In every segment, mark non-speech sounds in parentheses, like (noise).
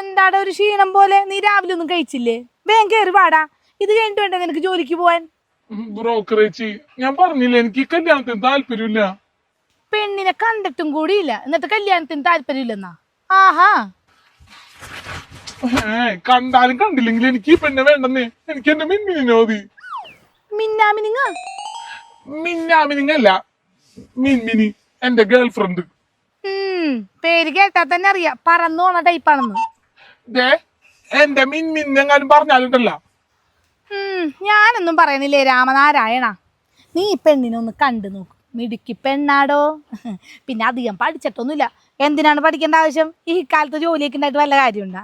എന്താടാ ഒരു ക്ഷീണം പോലെ? നീ രാവിലെ ഒന്നും കഴിച്ചില്ലേ? വേഗം കയറി വാടാ. ഇത് കഴിഞ്ഞിട്ട് വേണ്ട നിനക്ക് ജോലിക്ക് പോവാൻ? ബ്രോക്കറേജ് ഞാൻ പറഞ്ഞില്ല എനിക്ക് ഈ കല്യാണത്തിന് താല്പര്യമില്ല. പെണ്ണിനെ കണ്ടിട്ടും കൂടിയില്ല. എന്നിട്ട് കല്യാണത്തിന് താല്പര്യമില്ലെന്നാ? ആഹാ. ഏ കണ്ടാലും കണ്ടില്ലെങ്കിൽ എനിക്ക് ഈ പെണ്ണെ വേണ്ടെന്നേ. എനിക്ക് എന്റെ മിന്നിനെ മതി മിന്നാമിനിങ്ങ? മിന്നാമിനിങ്ങല്ല. മിൻമിനി എന്റെ ഗേൾഫ്രണ്ട് ഉം പേര് കേട്ടാ തന്നെ അറിയാം. പറന്നു പോണ ടൈപ്പാണെന്ന് ദേ എന്റെ മിൻമിന്നെങ്ങാനും പറഞ്ഞാലുണ്ടല്ലോ. ഞാനൊന്നും പറയുന്നില്ലേ രാമനാരായണ? നീ ഈ പെണ്ണിനെ ഒന്ന് കണ്ടു നോക്ക്. മിടുക്കി പെണ്ണാടോ? പിന്നെ അധികം പഠിച്ചിട്ടൊന്നുമില്ല. എന്തിനാണ് പഠിക്കേണ്ട ആവശ്യം? ഈ കാലത്ത് ജോലിയൊക്കെ ഉണ്ടായിട്ട് വല്ല കാര്യമുണ്ടാ?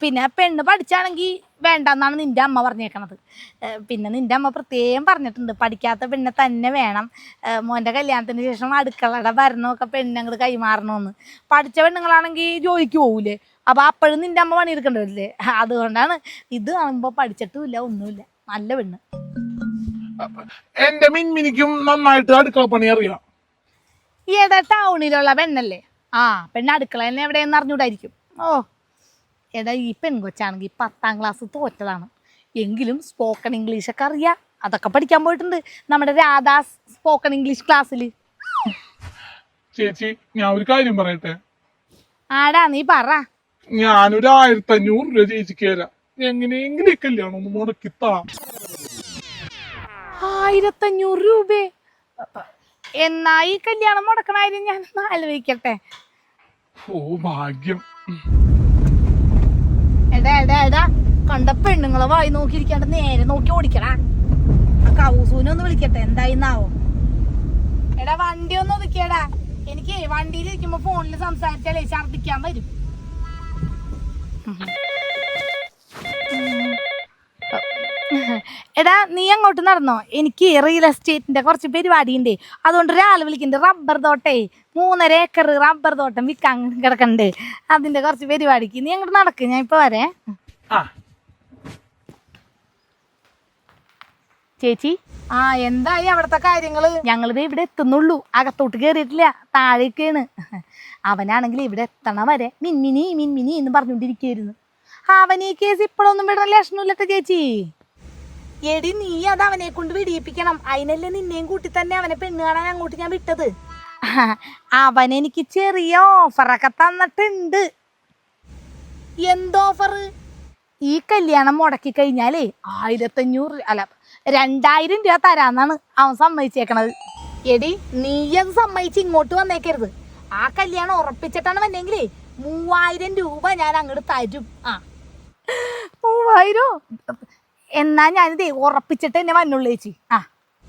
പിന്നെ പെണ്ണ് പഠിച്ചാണെങ്കിൽ വേണ്ടെന്നാണ് നിന്റെ അമ്മ പറഞ്ഞേക്കണത്. പിന്നെ നിന്റെ അമ്മ പ്രത്യേകം പറഞ്ഞിട്ടുണ്ട് പഠിക്കാത്ത പെണ്ണെ തന്നെ വേണം. മോന്റെ കല്യാണത്തിന് ശേഷം അടുക്കളയുടെ ഭരണമൊക്കെ പെണ്ണുങ്ങൾ കൈമാറണമെന്ന് പഠിച്ച പെണ്ണുങ്ങളാണെങ്കിൽ ജോലിക്ക് പോകൂലേ അപ്പോൾ അപ്പോഴും നിന്റെ അമ്മ പണിയെടുക്കേണ്ടതല്ലേ അതുകൊണ്ടാണ് ഇത് കാണുമ്പോൾ പഠിച്ചിട്ടുമില്ല ഒന്നുമില്ല. നല്ല പെണ്ണ്. എന്റെ മിൻമിനിക്കും നന്നായിട്ട് അടുക്കള പണി അറിയാം. ഏതാ ടൗണിലുള്ള പെണ്ണല്ലേ? ആ പെണ്ണ് അടുക്കള തന്നെ എവിടെയെന്ന് അറിഞ്ഞൂടായിരിക്കും. ഓ എടാ ഈ പെൺകൊച്ചാണെങ്കിൽ പത്താം ക്ലാസ് തോറ്റതാണ്. എങ്കിലും സ്പോക്കൺ ഇംഗ്ലീഷ് ഒക്കെ അറിയാം. അതൊക്കെ പഠിക്കാൻ പോയിട്ടുണ്ട്. നമ്മുടെ രാധാസ് സ്പോക്കൺ ഇംഗ്ലീഷ് ക്ലാസ്സിൽ ചേച്ചി ഞാൻ ഒരു കാര്യം പറയട്ടെ? ആടാ നീ പറ. ഞാനൊരു ആയിരത്തി അഞ്ഞൂറ് രൂപ ചേച്ചിക്ക് തരാം. എങ്ങനെയെങ്കിലും കല്യാണം ഒന്ന് മുടക്കിത്താ. ആയിരത്തഞ്ഞൂറ് രൂപ? എന്നാ ഈ കല്യാണം മുടക്കണായിരുന്നു ഞാൻ ഒന്ന് ആലോചിക്കട്ടെ. ഓ ഭാഗ്യം. എടാ എടാ എടാ. കണ്ട പെണ്ണുങ്ങളെ വായി നോക്കിയിരിക്കാണ്ട് നേരെ നോക്കി ഓടിക്കടാ. ആ കൗസൂനെ ഒന്ന് വിളിക്കട്ടെ എന്തായിന്നാവോ? എടാ വണ്ടി ഒന്ന് ഒതുക്കിയടാ. എനിക്ക് വണ്ടിയിൽ ഇരിക്കുമ്പോ ഫോണിൽ സംസാരിച്ചാലേ ഛർദിക്കാൻ വരും. എടാ നീ അങ്ങോട്ട് നടന്നോ? എനിക്ക് റിയൽ എസ്റ്റേറ്റിന്റെ കുറച്ച് പരിപാടി ഉണ്ട് അതുകൊണ്ട് ഒരാൾ വിളിക്കുന്നുണ്ട് റബ്ബർ തോട്ടേ. മൂന്നര ഏക്കർ റബ്ബർ തോട്ടം വിൽക്കാൻ കിടക്കണ്ട് അതിന്റെ കുറച്ച് പരിപാടിക്ക് നീ അങ്ങോട്ട് നടക്ക് ഞാൻ ഇപ്പൊ വരേ. ചേച്ചി? ആ എന്തായി അവിടുത്തെ കാര്യങ്ങൾ? ഞങ്ങളിത് ഇവിടെ എത്തുന്നുള്ളൂ. അകത്തോട്ട് കയറിയിട്ടില്ല താഴേക്കാണ്. അവനാണെങ്കിൽ ഇവിടെ എത്തണ വരെ. മിൻമിനി മിൻമിനി എന്ന് പറഞ്ഞുകൊണ്ടിരിക്കുകയായിരുന്നു. അവൻ ഈ കേസ് ഇപ്പോഴൊന്നും വിടണ ലക്ഷണമില്ലട്ടെ ചേച്ചി. എടി നീ അത് അവനെ കൊണ്ട് വിടിയിപ്പിക്കണം. അതിനല്ലേ നിന്നെയും കൂട്ടി തന്നെ അവനെ പെണ്ണ് കാണാൻ അങ്ങോട്ട് ഞാൻ വിട്ടത്. അവൻ എനിക്ക് ചെറിയ ഓഫറൊക്കെ തന്നിട്ടുണ്ട്. എന്തോഫർ ഈ കല്യാണം മുടക്കി കഴിഞ്ഞാലേ ആയിരത്തഞ്ഞൂറ് അല്ല രണ്ടായിരം രൂപ തരാന്നാണ് അവൻ സമ്മതിച്ചേക്കണത്. എടി നീ അത് സമ്മതിച്ച് ഇങ്ങോട്ട് വന്നേക്കരുത്. ആ കല്യാണം ഉറപ്പിച്ചിട്ടാണ് വന്നെങ്കിലേ മൂവായിരം രൂപ ഞാൻ അങ്ങോട്ട് തരും. ആ. മൂവായിരം? എന്നാ ഞാനിതേ ഉറപ്പിച്ചിട്ട് എന്നെ വന്നുള്ളൂ ചേച്ചി. ആ.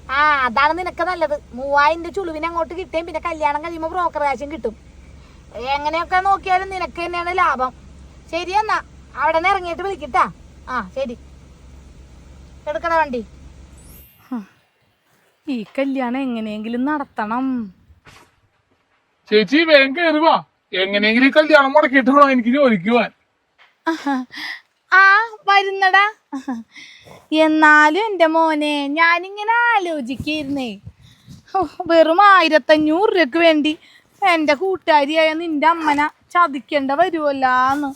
ആ അതാണ് നിനക്ക് നല്ലത്. മൂവായിരം ചുളുവിന് അങ്ങോട്ട് കിട്ടുകയും പിന്നെ കല്യാണം കഴിയുമ്പോൾ ബ്രോക്കർ കാശും കിട്ടും. എങ്ങനെയൊക്കെ നോക്കിയാലും നിനക്ക് തന്നെയാണ് ലാഭം. ശരി എന്നാ. അവിടെ നിന്ന് ഇറങ്ങിയിട്ട് വിളിക്കട്ടാ. ആ ശരി. എടുക്കണ വണ്ടി. ഈ കല്യാണം എങ്ങനെയെങ്കിലും നടത്തണം. ചേച്ചി വേഗം കയറുവാ എങ്ങനെയെങ്കിലും കല്യാണം മുടക്കിട്ട് വേണം എനിക്ക് ജോലിക്ക് പോവാൻ. ആ വരുന്നടാ. എന്നാലും എന്റെ മോനെ ഞാനിങ്ങനെ ആലോചിക്കായിരുന്നേ. ഹോ, വെറും ആയിരത്തഞ്ഞൂറ് രൂപക്ക് വേണ്ടി എന്റെ കൂട്ടുകാരിയായ നിന്റെ അമ്മന ചതിക്കേണ്ട വരുമല്ലാന്ന്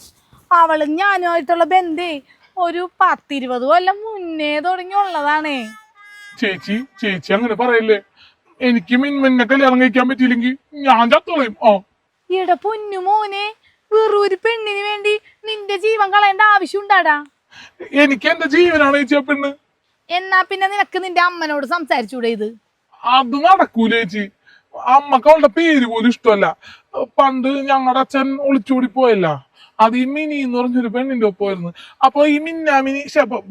അവളും ഞാനുമായിട്ടുള്ള ബന്ധേ ഒരു പത്തിരുപത് കൊല്ലം മുന്നേ തുടങ്ങിയുള്ളതാണേ. ചേച്ചി ചേച്ചി അങ്ങനെ പറയല്ലേ? എനിക്ക് മിൻമിന്നെ കല്യാണം കഴിക്കാൻ പറ്റിയില്ലെങ്കിൽ ഞാൻ ചത്തോളയും. ഓ ഇട പൊന്നു മോനെ വെറൊരു പെണ്ണിന് വേണ്ടി നിന്റെ ജീവൻ കളയേണ്ട ആവശ്യം ഉണ്ടാടാ എനിക്ക് എന്റെ ജീവനാണ് ചേച്ചി പെണ്ണ്. എന്നാ പിന്നെ നിനക്ക് നിന്റെ അമ്മനോട് സംസാരിച്ചൂടെ ഇത്? അത് നടക്കൂല ചേച്ചി. അമ്മയ്ക്ക് അവളുടെ പേര് പോലും ഇഷ്ടമല്ല. പണ്ട് ഞങ്ങളുടെ അച്ഛൻ ഒളിച്ചോടി പോയല്ല. അത് ഇമിനി മിനി എന്ന് പറഞ്ഞൊരു പെണ്ണിന്റെ ഒപ്പമായിരുന്നു. അപ്പൊ ഈ മിന്നാമിനി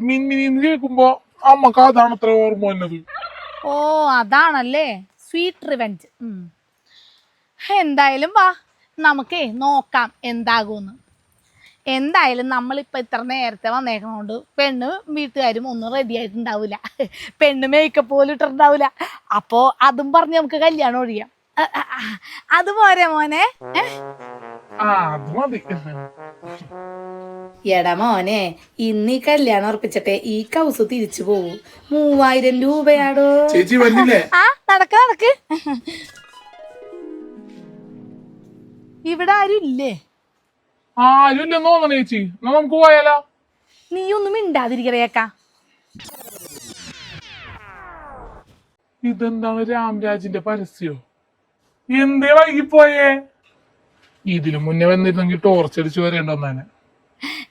മിൻമിനി എന്ന് കേൾക്കുമ്പോ അമ്മയ്ക്ക് അതാണ് അത്ര ഓർമ്മ വന്നത്. ഓ അതാണല്ലേ? സ്വീറ്റ് റിവെഞ്ച് എന്തായാലും വാ നമുക്കേ നോക്കാം എന്താകുമെന്ന് എന്തായാലും നമ്മളിപ്പോൾ ഇത്ര നേരത്തെ വന്നേക്കണോണ്ട് പെണ്ണ് വീട്ടുകാരും ഒന്നും റെഡി ആയിട്ടുണ്ടാവില്ല പെണ്ണ് മേക്കപ്പ് പോലും ഇട്ടിട്ടുണ്ടാവില്ല അപ്പോൾ അതും പറഞ്ഞ് നമുക്ക് കല്യാണം ഒഴിയാം. അ- അ- അ- അതുപോരെ മോനെ. ഏ? ആ അത് മതി എടാ മോനെ ഇന്ന് ഈ കല്യാണം ഉറപ്പിച്ചിട്ടെ ഈ കൗസ് തിരിച്ചു പോവും. മൂവായിരം രൂപയാടോ? ചേച്ചി വന്നില്ലേ? ആ നടക്ക് നടക്ക്. ഇവിടെ ആരും ഇല്ലേ? ആരും ചേച്ചി? എന്നാ നമുക്ക് പോയാലോ? നീ ഒന്നും മിണ്ടാതിരിക്കറേക്ക ഇതെന്താണ് രാംരാജിന്റെ പരസ്യോ? എന്തേ വൈകിപ്പോയേ? ഇതിനു മുന്നേ വന്നിരുന്നെങ്കിൽ ടോർച്ച് അടിച്ച് അടിച്ചു ഒന്നാണ്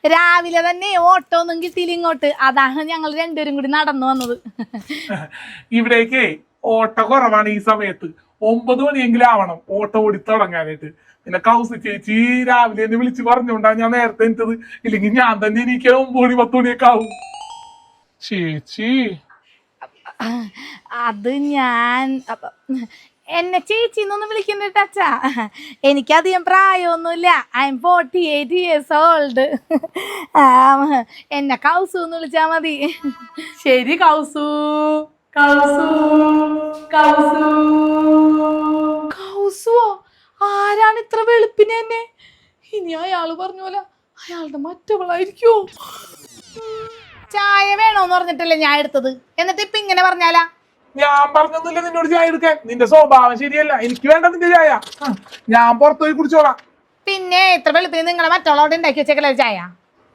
രാവിലെ തന്നെ ഓട്ടോ ഒന്നും കിട്ടിയില്ല ഇങ്ങോട്ട്. അതാണ് ഞങ്ങൾ രണ്ടുപേരും കൂടി നടന്നു വന്നത്. (laughs) ഇവിടേക്ക് ഓട്ടോ കുറവാണ് ഈ സമയത്ത്. ഒമ്പത് മണിയെങ്കിലും ആവണം ഓട്ടോ ഓടി തുടങ്ങാനായിട്ട് പിന്നെ കൗസ് ചേച്ചി രാവിലെ എന്നെ വിളിച്ച് പറഞ്ഞോണ്ടാ ഞാൻ നേരത്തെ എനിത്തത് ഇല്ലെങ്കിൽ ഞാൻ തന്നെ എനിക്ക് ഒമ്പത് മണി പത്ത് മണിയൊക്കെ ആവും. ചേച്ചി. അത് ഞാൻ എന്നെ ചേച്ചി എന്നൊന്നും വിളിക്കുന്നുണ്ട് അച്ഛാ. എനിക്കധികം പ്രായമൊന്നുമില്ല. I'm forty eight years old എന്നെ കൗസു എന്ന് വിളിച്ചാ മതി. ശരി കൗസു. കൗസു. കൗസു. കൗസുവോ ആരാണ് ഇത്ര വെളുപ്പിന് എന്നെ? ഇനി അയാൾ പറഞ്ഞ പോലെ അയാളുടെ മറ്റവളായിരിക്കോ ചായ വേണോന്ന് പറഞ്ഞിട്ടല്ലേ ഞാൻ എടുത്തത്. എന്നിട്ട് ഇപ്പൊ ഇങ്ങനെ പറഞ്ഞാലാ? ഞാൻ പറഞ്ഞൊന്നുമില്ല നിന്നോട് ചായ എടുക്കാൻ. നിന്റെ സ്വഭാവം ശരിയല്ല. എനിക്ക് വേണ്ട നിന്റെ ചായ. ആ, ഞാൻ പുറത്തുപോയി കുടിച്ചോളാം. പിന്നെ എത്ര വെളുപ്പിന് നിങ്ങളെ മറ്റുള്ളവരോട് ഉണ്ടാക്കി വെച്ചേക്കല്ലേ ചായ?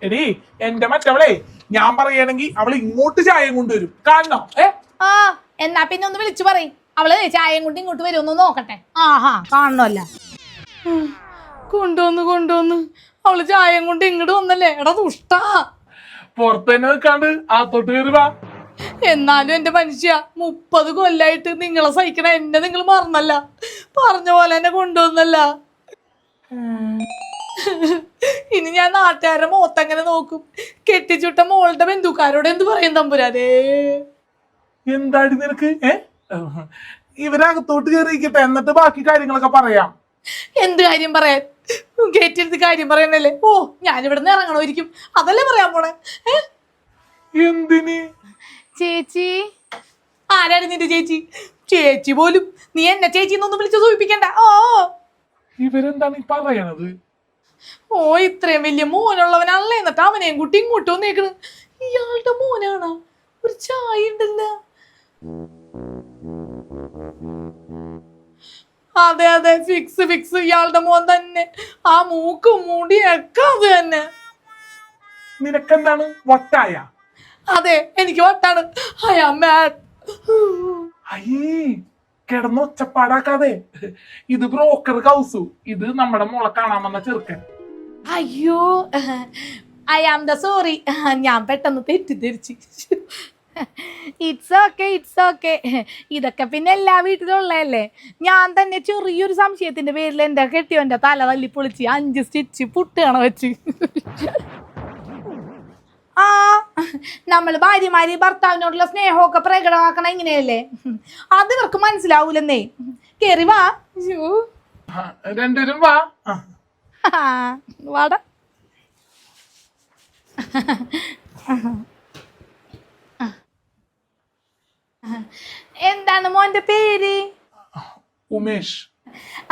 എടി എന്റെ മറ്റവളെ ഞാൻ പറയണെങ്കിൽ അവൾ ഇങ്ങോട്ട് ചായയും കൊണ്ടുവരും. കാണണം ഏ? ആ എന്നാ പിന്നെ ഒന്ന് വിളിച്ചു പറയും. അവൾ ചായയും കൊണ്ട് ഇങ്ങോട്ട് വരുമെന്ന് നോക്കട്ടെ. ആഹാ കാണണമല്ല. കൊണ്ടുവന്ന് കൊണ്ടുവന്ന്. അവൾ ചായ കൊണ്ട് ഇങ്ങോട്ട് വന്നല്ലേ? എടാ ദുഷ്ടാ. പുറത്ത് തന്നെ നിൽക്കാണ്ട് തൊട്ട് കയറി വാ. എന്നാലും എന്റെ മനുഷ്യ മുപ്പത് കൊല്ലായിട്ട് നിങ്ങളെ സഹിക്കണ എന്നെ നിങ്ങൾ മറന്നല്ല. പറഞ്ഞ പോലെ എന്നെ കൊണ്ടുവന്നല്ല. ഇനി ഞാൻ നാട്ടുകാരുടെ മോത്തങ്ങനെ നോക്കും? കെട്ടിച്ചുട്ട മോളുടെ ബന്ധുക്കാരോട് എന്ത് പറയും തമ്പുരാനേ? എന്താടി നിനക്ക്? ഏ? ഇവരകത്തോട്ട് കയറിയിക്കട്ടെ എന്നിട്ട് ബാക്കി കാര്യങ്ങളൊക്കെ പറയാം. എന്ത് കാര്യം പറയാൻ? കയറ്റിയെടുത്ത് കാര്യം പറയണല്ലേ? ഓ ഞാനിവിടെ നിന്ന് ഇറങ്ങണമായിരിക്കും. അതല്ലേ പറയാൻ പോണേ? എന്തിന്? ചേച്ചി. ആരാണ് നിന്റെ ചേച്ചി? ചേച്ചി പോലും നീ എന്നെ ചേച്ചി എന്നൊന്നും വിളിച്ച് സൂചിപ്പിക്കണ്ട. ഓ. ഇവരെന്താണ് ഈ പറയണത്? ഓ ഇത്രയും വലിയ മോനുള്ളവനല്ല എന്നിട്ട് അവനെയും കുട്ടി ഇങ്ങോട്ട് വന്നേക്കണ്. ഇയാളുടെ മോനാണ്? ഒരു ചായ ഉണ്ടല്ല. അതെ അതെ ഫിക്സ് ഫിക്സ് ഇയാളുടെ മോൻ തന്നെ. ആ മൂക്കും മുടിയൊക്കെ അത് തന്നെ. നിനക്കെന്താണ്? വട്ടായ. അതെ എനിക്ക് വട്ടാണ്. കിടന്നൊച്ചപ്പാടാക്കാതെ മാഡ് അയ്യേ കിടന്ന് ഒച്ചപ്പാടാക്കാതെ. ഇത് ബ്രോക്കർ കൗസു. ഇത് നമ്മുടെ മോളെ കാണാൻ വന്ന ചെറുക്കൻ. അയ്യോ ഐ ആം ദ സോറി ഞാൻ പെട്ടെന്ന് തെറ്റിദ്ധരിച്ച്. ഇറ്റ്സ് ഓക്കെ ഇറ്റ്സ് ഓക്കെ ഇതൊക്കെ പിന്നെ എല്ലാ വീട്ടിലും ഉള്ളതല്ലേ ഞാൻ തന്നെ ചെറിയൊരു സംശയത്തിന്റെ പേരിൽ എന്റെ കെട്ടിയോന്റെ തല തല്ലി പൊളിച്ച് അഞ്ച് സ്റ്റിച്ച് പുട്ടുകണ വെച്ച്. ആ നമ്മൾ ഭാര്യമാര് ഭർത്താവിനോടുള്ള സ്നേഹമൊക്കെ പ്രകടമാക്കണ ഇങ്ങനെയല്ലേ? അത് ഇവർക്ക് മനസ്സിലാവൂലെന്നേ. കേറി വാ. രണ്ടും രണ്ടുപേരും വാ. ആ, എന്താണ് മോന്റെ പേര്? ഉമേഷ്.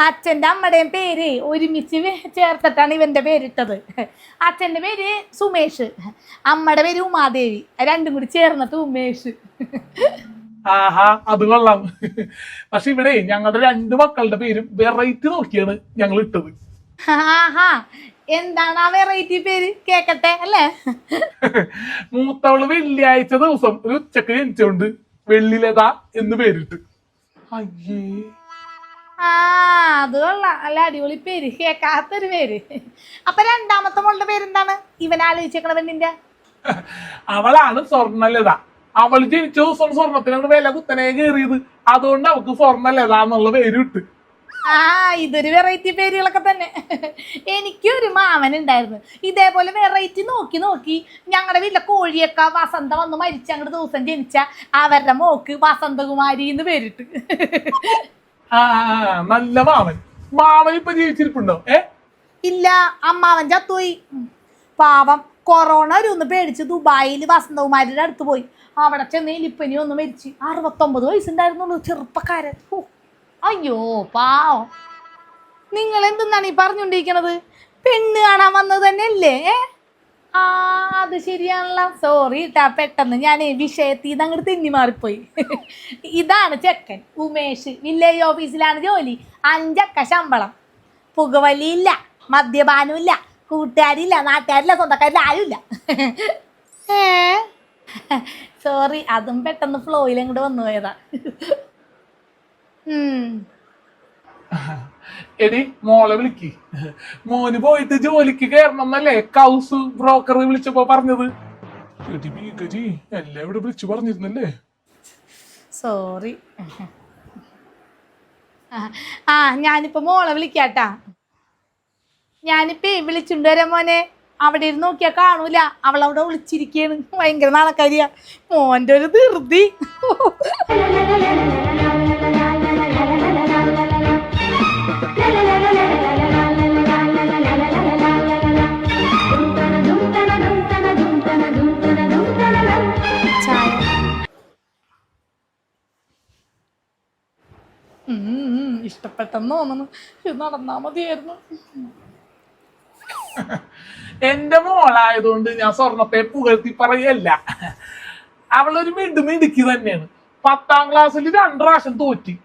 അച്ഛന്റെ അമ്മയുടെയും പേര് ഒരുമിച്ച് ചേർത്തിട്ടാണ് ഇവന്റെ പേരിട്ടത്. അച്ഛന്റെ പേര് സുമേഷ്. അമ്മയുടെ പേര് ഉമാദേവി. രണ്ടും കൂടി ചേർന്നിട്ട് ഉമേഷ്. ആഹാ അത് കൊള്ളാം. പക്ഷെ ഇവിടെ ഞങ്ങളുടെ രണ്ട് മക്കളുടെ പേരും വെറൈറ്റി നോക്കിയാണ് ഞങ്ങൾ ഇട്ടത്. ആഹാ എന്താണ് ആ വെറൈറ്റി പേര്? കേക്കട്ടെ അല്ലേ? മൂത്തവൾ വെള്ളിയാഴ്ച ദിവസം ഒരു ഉച്ചയ്ക്ക് ജനിച്ചോണ്ട് വെള്ളിലത എന്ന് പേരിട്ട്. അയ്യേ. ആ അത് കൊള്ളാം. അല്ല അടിപൊളി പേര്. കേക്കാത്തൊരു പേര്. അപ്പൊ രണ്ടാമത്തെ മോളുടെ പേരെന്താണ്? ഇവൻ ആലോചിച്ചേക്കണ പെണ്ണിന്റെ? അവളാണ് സ്വർണലത. അവൾ ജനിച്ച ദിവസം സ്വർണത്തിനാണ് വില കുത്തനെ കയറിയത്. അതുകൊണ്ട് അവക്ക് സ്വർണലത എന്നുള്ള പേര് ഇട്ട്. ആ ഇതൊരു വെറൈറ്റി പേരുകളൊക്കെ തന്നെ. എനിക്കൊരു മാമൻ ഉണ്ടായിരുന്നു. ഇതേപോലെ വെറൈറ്റി നോക്കി നോക്കി ഞങ്ങളുടെ വീട്ടിലെ കോഴിയൊക്കെ വസന്ത വന്ന് മരിച്ച അങ്ങോട്ട് ദിവസം ജനിച്ച അവരുടെ മോക്ക് വസന്തകുമാരി എന്ന് പേരിട്ട്. നല്ല മാമൻ. മാമൻ ഇപ്പൊ ജീവിച്ചിരിപ്പുണ്ടോ? ഏ? ഇല്ല അമ്മാവൻ ചത്തുപോയി പാവം കൊറോണ ഒരു പേടിച്ച് ദുബായിൽ വസന്തകുമാരിയുടെ അടുത്ത് പോയി. അവിടെ ചെന്ന് എലിപ്പനി ഒന്ന് മരിച്ച്. അറുപത്തൊമ്പത് വയസ്സുണ്ടായിരുന്നുള്ളൂ ചെറുപ്പക്കാരൻ. അയ്യോ പാവം. നിങ്ങൾ എന്തെന്നാണ് ഈ പറഞ്ഞുകൊണ്ടിരിക്കണത്? പെണ്ണ് കാണാൻ വന്നത് തന്നെയല്ലേ? ആ അത് ശരിയാണല്ലോ. സോറി ഇട്ടാ പെട്ടെന്ന് ഞാൻ വിഷയത്തിൽ നിന്ന് അങ്ങോട്ട് തിന്നി മാറിപ്പോയി. ഇതാണ് ചെക്കൻ ഉമേഷ്. വില്ലേജ് ഓഫീസിലാണ് ജോലി? അഞ്ചക്ക ശമ്പളം. പുകവലിയില്ല മദ്യപാനമില്ല കൂട്ടുകാരില്ല നാട്ടുകാരില്ല സ്വന്തക്കാരില്ല ആരുമില്ല. ഏ? സോറി അതും പെട്ടെന്ന് ഫ്ലോയിൽ അങ്ങോട്ട് വന്നു പോയതാ. ഉം. (laughs) എടി മോളെ വിളിക്ക്. മോന് പോയിട്ട് ജോലിക്ക് കയറണം എന്നല്ലേ കൗസ് ബ്രോക്കർ വിളിച്ചപ്പോ പറഞ്ഞത്? എടി വിളിച്ചു പറഞ്ഞിരുന്നല്ലേ? സോറി ആ ഞാനിപ്പോ മോളെ വിളിക്കാട്ടാ. ഞാനിപ്പേ വിളിച്ചുണ്ട് വരാം മോനെ. അവിടെ ഇരുന്ന് നോക്കിയാ കാണൂല. അവളവിടെ വിളിച്ചിരിക്കയാണ് ഭയങ്കര നാണക്കാരിയാ മോന്റെ ഒരു ധൃതി. ഇഷ്ടപ്പെട്ടെന്ന് തോന്നുന്നു നടന്നാ മതിയായിരുന്നു. എന്റെ മോളായതുകൊണ്ട് ഞാൻ സ്വർണത്തെ പുകഴ്ത്തി പറയല്ല. അവളൊരു മിണ്ടു മിടുക്കി തന്നെയാണ്. പത്താം ക്ലാസ്സിൽ രണ്ടു പ്രാവശ്യം തോറ്റി.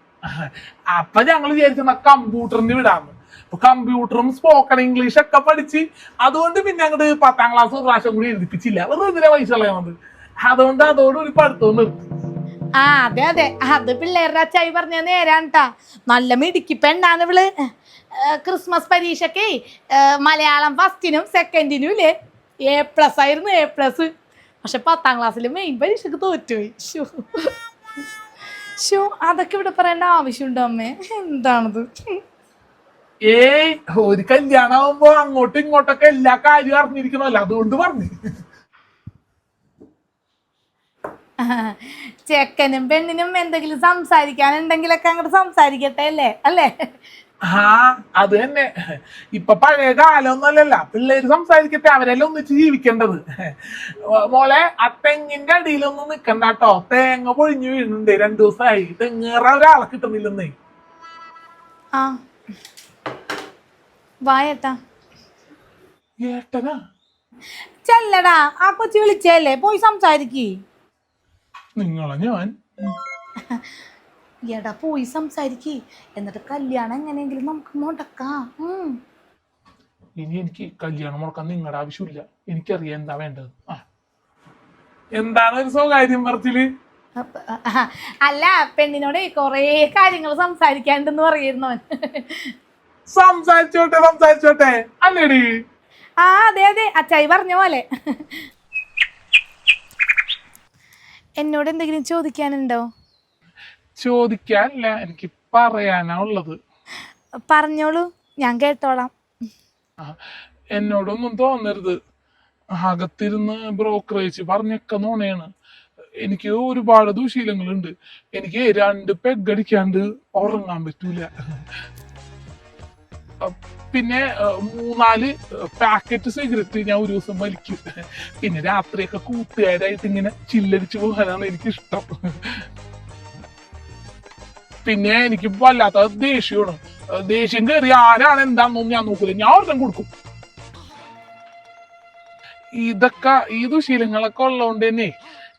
അപ്പൊ ഞങ്ങൾ വിചാരിച്ചെന്ന കമ്പ്യൂട്ടറിന് വിടാന്ന്. അപ്പൊ കമ്പ്യൂട്ടറും സ്പോക്കൺ ഇംഗ്ലീഷ് ഒക്കെ പഠിച്ച് അതുകൊണ്ട് പിന്നെ അങ്ങോട്ട് പത്താം ക്ലാസ് ഒരു പ്രാവശ്യം കൂടി എഴുതിപ്പിച്ചില്ല. വെറുതെ എന്തിനാ പൈസ കളയുന്നത് അതുകൊണ്ട് അതോടൊരു പഠിത്തവും നിർത്തി. ആ അതെ അതെ. അത് പിള്ളേരുടെ അച്ചായി പറഞ്ഞ നേരാണ് ട്ടാ. നല്ല മിടുക്കി പെണ്ണാണ് ഇവൾ. ക്രിസ്മസ് പരീക്ഷക്കേ ഏ, മലയാളം ഫസ്റ്റിനും സെക്കൻഡിനും ഇല്ലേ? എ പ്ലസ് ആയിരുന്നു എ പ്ലസ് പക്ഷെ പത്താം ക്ലാസ്സിലെ മെയിൻ പരീക്ഷക്ക് തോറ്റുപോയി ഷോ ഷോ അതൊക്കെ ഇവിടെ പറയേണ്ട ആവശ്യമുണ്ടോ അമ്മേ? എന്താണത്? ഏയ് ഒരു കല്യാണം ആവുമ്പോ അങ്ങോട്ടും ഇങ്ങോട്ടൊക്കെ എല്ലാ കാര്യവും അറിഞ്ഞിരിക്കണമല്ലോ. അതുകൊണ്ട് പറഞ്ഞു. ചെക്കനും പെണ്ണിനും എന്തെങ്കിലും സംസാരിക്കാനുണ്ടെങ്കിലൊക്കെ അങ്ങോട്ട് സംസാരിക്കട്ടെ അല്ലേ? അല്ലേ? ആ അത് തന്നെ. ഇപ്പൊ പഴയ കാലമൊന്നുമല്ലല്ല. പിള്ളേര് സംസാരിക്കട്ടെ അവരെല്ലാം ഒന്നിച്ച് ജീവിക്കേണ്ടത്. മോളെ ആ തെങ്ങിന്റെ അടിയിലൊന്നും നിക്കണ്ട കേട്ടോ. തേങ്ങ പൊഴിഞ്ഞു വീഴുന്നുണ്ട്. രണ്ടു ദിവസമായി. തെങ്ങേറ ഒരാളെ കിട്ടുന്നില്ലെന്നേ. ആ. വായേട്ടാ ഏട്ടനാ? ചെല്ലടാ. ആ കൊച്ചി വിളിച്ചല്ലേ പോയി സംസാരിക്കേ. നിങ്ങളെ ഞാൻ. എടാ പോയി സംസാരിക്ക്. എന്നിട്ട് കല്യാണം എങ്ങനെയെങ്കിലും നമുക്ക് മുടക്കാം. ഇനി എനിക്ക് കല്യാണം മുടക്കാൻ നിങ്ങളുടെ ആവശ്യമില്ല. എനിക്കറിയാം എന്താ വേണ്ടത്. ആ. എന്താണ് ഒരു സ്വകാര്യം പറച്ചിൽ? അല്ല പെണ്ണിനോട് കൊറേ കാര്യങ്ങൾ സംസാരിക്കാണ്ടെന്ന് പറയുന്നവൻ സംസാരിച്ചോട്ടെ സംസാരിച്ചോട്ടെ. അല്ലേടി. ആ അതെ അതെ. അച്ചായി പറഞ്ഞ പോലെ. എന്നോട് എന്തെങ്കിലും ചോദിക്കാനുണ്ടോ? ചോദിക്കാനില്ല എനിക്ക് പറയാനാ ഉള്ളത്. പറഞ്ഞോളൂ ഞാൻ കേട്ടോളാം. എന്നോടൊന്നും തോന്നരുത്. അകത്തിരുന്ന് ബ്രോക്കറേജ് പറഞ്ഞൊക്കെ നോണയാണ് എനിക്ക് ഒരുപാട് ദുശീലങ്ങളുണ്ട്. എനിക്ക് രണ്ട് പെഗ് അടിക്കാണ്ട് ഉറങ്ങാൻ പറ്റൂല. പിന്നെ മൂന്നാൽ പാക്കറ്റ് സിഗരറ്റ് ഞാൻ ഒരു ദിവസം വലിക്കും. പിന്നെ രാത്രിയൊക്കെ കൂട്ടുകാരായിട്ട് ഇങ്ങനെ ചില്ലടിച്ച് പോകാനാണ് എനിക്കിഷ്ടം. പിന്നെ എനിക്ക് വല്ലാത്ത ദേഷ്യമാണ്. ദേഷ്യം കയറി ആരാണ് എന്താണെന്നൊന്നും ഞാൻ നോക്കില്ല ഞാൻ ഒരെണ്ണം കൊടുക്കും. ഇതൊക്കെ ഈ ദുശീലങ്ങളൊക്കെ ഉള്ളതുകൊണ്ട് തന്നെ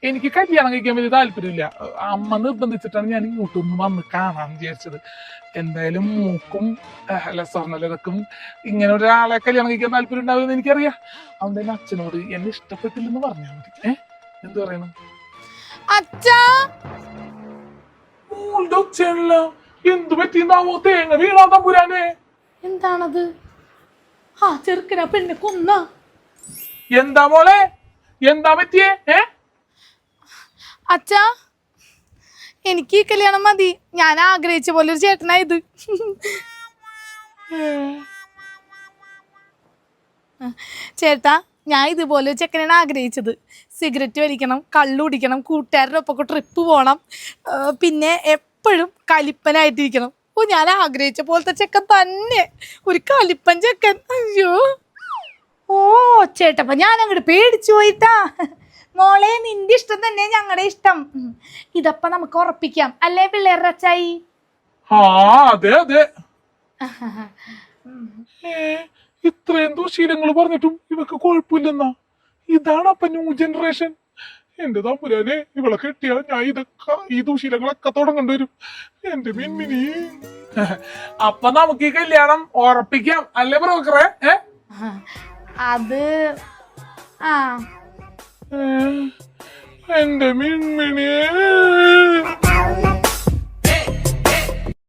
എനിക്ക് കല്യാണം കഴിക്കാൻ വലിയ താല്പര്യമില്ല. അമ്മ നിർബന്ധിച്ചിട്ടാണ് ഞാൻ ഇങ്ങോട്ടൊന്നും വന്ന് കാണാൻ വിചാരിച്ചത്. എന്തായാലും മൂക്കും അല്ല സ്വർണലതക്കും ഇങ്ങനെ ഒരാളെ കല്യാണം കഴിക്കാൻ താല്പര്യം ഉണ്ടാവുമെന്ന് എനിക്കറിയാം. അതുകൊണ്ട് തന്നെ അച്ഛനോട് എന്നെ ഇഷ്ടപ്പെട്ടില്ലെന്ന് പറഞ്ഞാൽ മതി. ഏഹ് എന്ത് പറയണം? എന്ത് പറ്റിയെന്നാവോ? തേങ്ങ വീണോ തമ്പുരാനെ. എന്താണത്? ആ ചെറുക്കന പെണ്ണെ കൊന്ന. എന്താ മോളെ? എന്താ പറ്റിയേ? ഏ? അച്ഛാ! എനിക്ക് ഈ കല്യാണം മതി. ഞാൻ ആഗ്രഹിച്ച പോലെ ഒരു ചേട്ടനായത്. ചേട്ടാ ഞാൻ ഇതുപോലെ ഒരു ചെക്കനാണ് ആഗ്രഹിച്ചത്. സിഗരറ്റ് വലിക്കണം കള്ളു കുടിക്കണം കൂട്ടുകാരുടെ ഒപ്പം ട്രിപ്പ് പോകണം പിന്നെ എപ്പോഴും കലിപ്പനായിട്ടിരിക്കണം. ഓ ഞാൻ ആഗ്രഹിച്ച പോലത്തെ ചെക്കൻ തന്നെ. ഒരു കലിപ്പൻ ചെക്കൻ. അയ്യോ. ഓ ചേട്ടപ്പ ഞാൻ അങ്ങോട്ട് പേടിച്ചു പോയിട്ടാ. മോളെ നിന്റെ ഇഷ്ടം തന്നെ ഞങ്ങളുടെ ഇഷ്ടം. ഇതപ്പ നമുക്ക് ഉറപ്പിക്കാം. അല്ലേ പിള്ളേരുടെ അച്ചായി ആ അതെ അതെ. ഏ ഇത്രയും ദുശീലങ്ങൾ പറഞ്ഞിട്ടും ഇവക്ക് കുഴപ്പമില്ലെന്നാ? ഇതാണ് അപ്പൊ ന്യൂ ജനറേഷൻ എന്റെ തമ്പുരാനെ ഇവളെ കെട്ടിയാൽ ഞാൻ ഇതൊക്കെ ഈ ദുശീലങ്ങളൊക്കെ തുടങ്ങേണ്ടി വരും. എന്റെ മിൻമിനി അപ്പൊ നമുക്ക് ഈ കല്യാണം ഉറപ്പിക്കാം. അല്ലേ ബ്രോക്കറെ അത് ആ. And Pandemin mini.